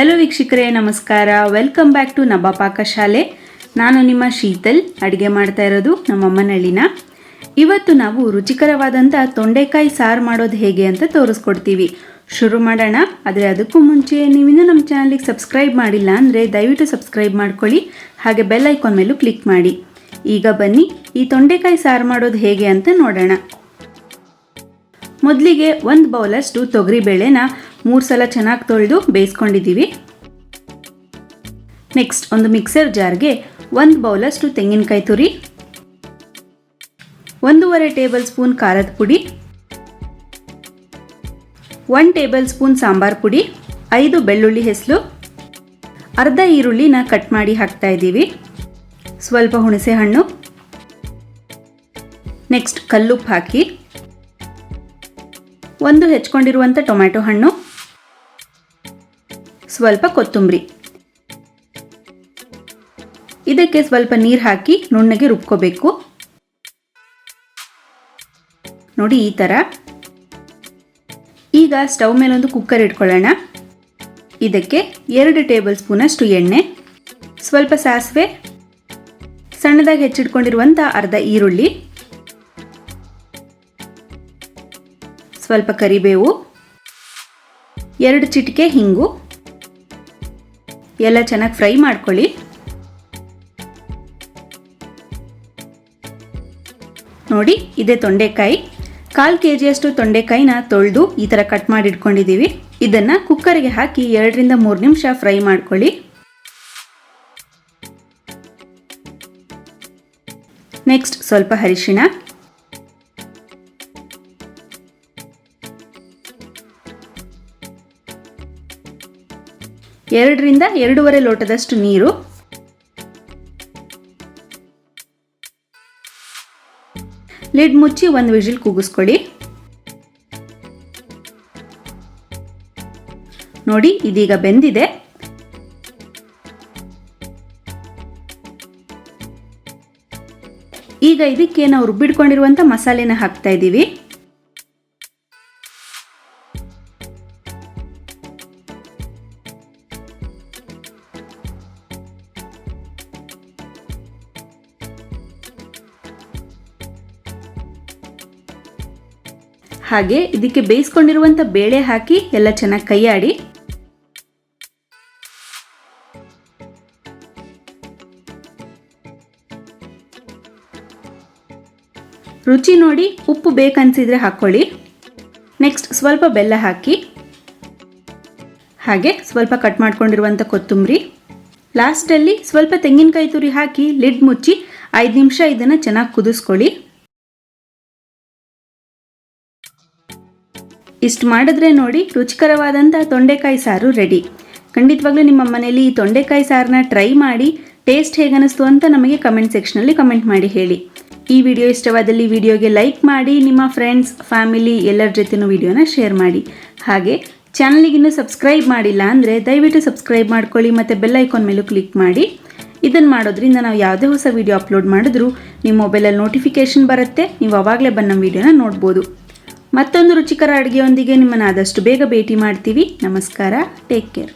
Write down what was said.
Hello ವೀಕ್ಷಕರೇ, ನಮಸ್ಕಾರ. Welcome back to ನಬಾ ಪಾಕಶಾಲೆ ನಾನು ನಿಮ್ಮ ಶೀತಲ್. ಅಡುಗೆ ಮಾಡ್ತಾ ಇರೋದು ನಮ್ಮಮ್ಮನಹಳ್ಳಿನ ಇವತ್ತು ನಾವು ರುಚಿಕರವಾದಂಥ ತೊಂಡೆಕಾಯಿ ಸಾರು ಮಾಡೋದು ಹೇಗೆ ಅಂತ ತೋರಿಸ್ಕೊಡ್ತೀವಿ. ಶುರು ಮಾಡೋಣ. ಆದರೆ ಅದಕ್ಕೂ ಮುಂಚೆ ನೀವಿನ್ನೂ ನಮ್ಮ ಚಾನಲಿಗೆ ಸಬ್ಸ್ಕ್ರೈಬ್ ಮಾಡಿಲ್ಲ ಅಂದರೆ ದಯವಿಟ್ಟು ಸಬ್ಸ್ಕ್ರೈಬ್ ಮಾಡ್ಕೊಳ್ಳಿ. ಹಾಗೆ ಬೆಲ್ ಐಕಾನ್ ಮೇಲೂ ಕ್ಲಿಕ್ ಮಾಡಿ. ಈಗ ಬನ್ನಿ, ಈ ತೊಂಡೆಕಾಯಿ ಸಾರು ಮಾಡೋದು ಹೇಗೆ ಅಂತ ನೋಡೋಣ. ಮೊದಲಿಗೆ ಒಂದು ಬೌಲಷ್ಟು ತೊಗರಿಬೇಳೆನ ಮೂರು ಸಲ ಚೆನ್ನಾಗಿ ತೊಳೆದು ಬೇಯಿಸ್ಕೊಂಡಿದ್ದೀವಿ. ನೆಕ್ಸ್ಟ್ ಒಂದು ಮಿಕ್ಸರ್ ಜಾರ್ಗೆ ಒಂದು ಬೌಲಷ್ಟು ತೆಂಗಿನಕಾಯಿ ತುರಿ, ಒಂದೂವರೆ ಟೇಬಲ್ ಸ್ಪೂನ್ ಖಾರದ ಪುಡಿ ಒನ್ ಟೇಬಲ್ ಸ್ಪೂನ್ ಸಾಂಬಾರ್ ಪುಡಿ, ಐದು ಬೆಳ್ಳುಳ್ಳಿ ಹೆಸಲು, ಅರ್ಧ ಈರುಳ್ಳಿನ ಕಟ್ ಮಾಡಿ ಹಾಕ್ತಾ ಇದ್ದೀವಿ. ಸ್ವಲ್ಪ ಹುಣಸೆ ಹಣ್ಣು. ನೆಕ್ಸ್ಟ್ ಕಲ್ಲುಪ್ಪು ಹಾಕಿ, ಒಂದು ಹೆಚ್ಕೊಂಡಿರುವಂಥ ಟೊಮ್ಯಾಟೊ ಹಣ್ಣು. ಸ್ವಲ್ಪ ಕೊತ್ತಂಬರಿ. ಇದಕ್ಕೆ ಸ್ವಲ್ಪ ನೀರು ಹಾಕಿ ನುಣ್ಣಗೆ ರುಬ್ಕೋಬೇಕು. ನೋಡಿ ಈ ಥರ ಈಗ ಸ್ಟವ್ ಮೇಲೊಂದು ಕುಕ್ಕರ್ ಇಟ್ಕೊಳ್ಳೋಣ. ಇದಕ್ಕೆ ಎರಡು ಟೇಬಲ್ ಸ್ಪೂನಷ್ಟು ಎಣ್ಣೆ, ಸ್ವಲ್ಪ ಸಾಸಿವೆ, ಸಣ್ಣದಾಗಿ ಹೆಚ್ಚಿಟ್ಕೊಂಡಿರುವಂಥ ಅರ್ಧ ಈರುಳ್ಳಿ, ಸ್ವಲ್ಪ ಕರಿಬೇವು, ಎರಡು ಚಿಟಿಕೆ ಹಿಂಗು ಎಲ್ಲ ಚೆನ್ನಾಗಿ ಫ್ರೈ ಮಾಡ್ಕೊಳ್ಳಿ. ನೋಡಿ, ಇದೆ ತೊಂಡೆಕಾಯಿ. ಕಾಲು ಕೆ ಜಿಯಷ್ಟು ತೊಂಡೆಕಾಯಿನ ತೊಳೆದು ಈ ಥರ ಕಟ್ ಮಾಡಿ ಇಟ್ಕೊಂಡಿದ್ದೀವಿ ಇದನ್ನು ಕುಕ್ಕರ್ಗೆ ಹಾಕಿ ಎರಡರಿಂದ ಮೂರು ನಿಮಿಷ ಫ್ರೈ ಮಾಡ್ಕೊಳ್ಳಿ. ನೆಕ್ಸ್ಟ್ ಸ್ವಲ್ಪ ಅರಿಶಿಣ. ಎರಡರಿಂದ ಎರಡೂವರೆ ಲೋಟದಷ್ಟು ನೀರು. ಲಿಡ್ ಮುಚ್ಚಿ ಒಂದು ವಿಜಿಲ್ ಕೂಗಿಸ್ಕೊಳ್ಳಿ. ನೋಡಿ, ಇದೀಗ ಬೆಂದಿದೆ. ಈಗ ಇದಕ್ಕೆ ನಾವು ರುಬ್ಬಿಟ್ಕೊಂಡಿರುವಂಥ ಮಸಾಲೆನ ಹಾಕ್ತಾ ಇದ್ದೀವಿ. ಹಾಗೆ ಇದಕ್ಕೆ ಬೇಯಿಸ್ಕೊಂಡಿರುವಂಥ ಬೇಳೆ ಹಾಕಿ ಎಲ್ಲ ಚೆನ್ನಾಗಿ ಕೈಯಾಡಿ. ರುಚಿ ನೋಡಿ ಉಪ್ಪು ಬೇಕನ್ಸಿದ್ರೆ ಹಾಕ್ಕೊಳ್ಳಿ ನೆಕ್ಸ್ಟ್ ಸ್ವಲ್ಪ ಬೆಲ್ಲ ಹಾಕಿ. ಹಾಗೆ ಸ್ವಲ್ಪ ಕಟ್ ಮಾಡ್ಕೊಂಡಿರುವಂಥ ಕೊತ್ತಂಬರಿ. ಲಾಸ್ಟಲ್ಲಿ ಸ್ವಲ್ಪ ತೆಂಗಿನಕಾಯಿ ತುರಿ ಹಾಕಿ ಲಿಡ್ ಮುಚ್ಚಿ ಐದು ನಿಮಿಷ ಇದನ್ನು ಚೆನ್ನಾಗಿ ಕುದಿಸ್ಕೊಳ್ಳಿ. ಇಷ್ಟು ಮಾಡಿದ್ರೆ ನೋಡಿ ರುಚಿಕರವಾದಂಥ ತೊಂಡೆಕಾಯಿ ಸಾರು ರೆಡಿ ಖಂಡಿತವಾಗ್ಲೂ ನಿಮ್ಮ ಮನೆಯಲ್ಲಿ ಈ ತೊಂಡೆಕಾಯಿ ಸಾರನ್ನ ಟ್ರೈ ಮಾಡಿ ಟೇಸ್ಟ್ ಹೇಗನ್ನಿಸ್ತು ಅಂತ ನಮಗೆ ಕಮೆಂಟ್ ಸೆಕ್ಷನಲ್ಲಿ ಕಮೆಂಟ್ ಮಾಡಿ ಹೇಳಿ. ಈ ವಿಡಿಯೋ ಇಷ್ಟವಾದಲ್ಲಿ ವಿಡಿಯೋಗೆ ಲೈಕ್ ಮಾಡಿ, ನಿಮ್ಮ ಫ್ರೆಂಡ್ಸ್ ಫ್ಯಾಮಿಲಿ ಎಲ್ಲರ ಜೊತೆನೂ ವಿಡಿಯೋನ ಶೇರ್ ಮಾಡಿ. ಹಾಗೆ ಚಾನಲಿಗಿನ್ನೂ ಸಬ್ಸ್ಕ್ರೈಬ್ ಮಾಡಿಲ್ಲ ಅಂದರೆ ದಯವಿಟ್ಟು ಸಬ್ಸ್ಕ್ರೈಬ್ ಮಾಡ್ಕೊಳ್ಳಿ ಮತ್ತು ಬೆಲ್ ಐಕಾನ್ ಮೇಲೂ ಕ್ಲಿಕ್ ಮಾಡಿ. ಇದನ್ನು ಮಾಡೋದ್ರಿಂದ ನಾವು ಯಾವುದೇ ಹೊಸ ವಿಡಿಯೋ ಅಪ್ಲೋಡ್ ಮಾಡಿದ್ರೂ ನಿಮ್ಮ ಮೊಬೈಲಲ್ಲಿ ನೋಟಿಫಿಕೇಷನ್ ಬರುತ್ತೆ, ನೀವು ಅವಾಗಲೇ ಬಂದು ನಮ್ಮ ವಿಡಿಯೋನ ನೋಡ್ಬೋದು. ಮತ್ತೊಂದು ರುಚಿಕರ ಅಡುಗೆಯೊಂದಿಗೆ ನಿಮ್ಮನ್ನು ಆದಷ್ಟು ಬೇಗ ಭೇಟಿ ಮಾಡ್ತೀವಿ. ನಮಸ್ಕಾರ. Take care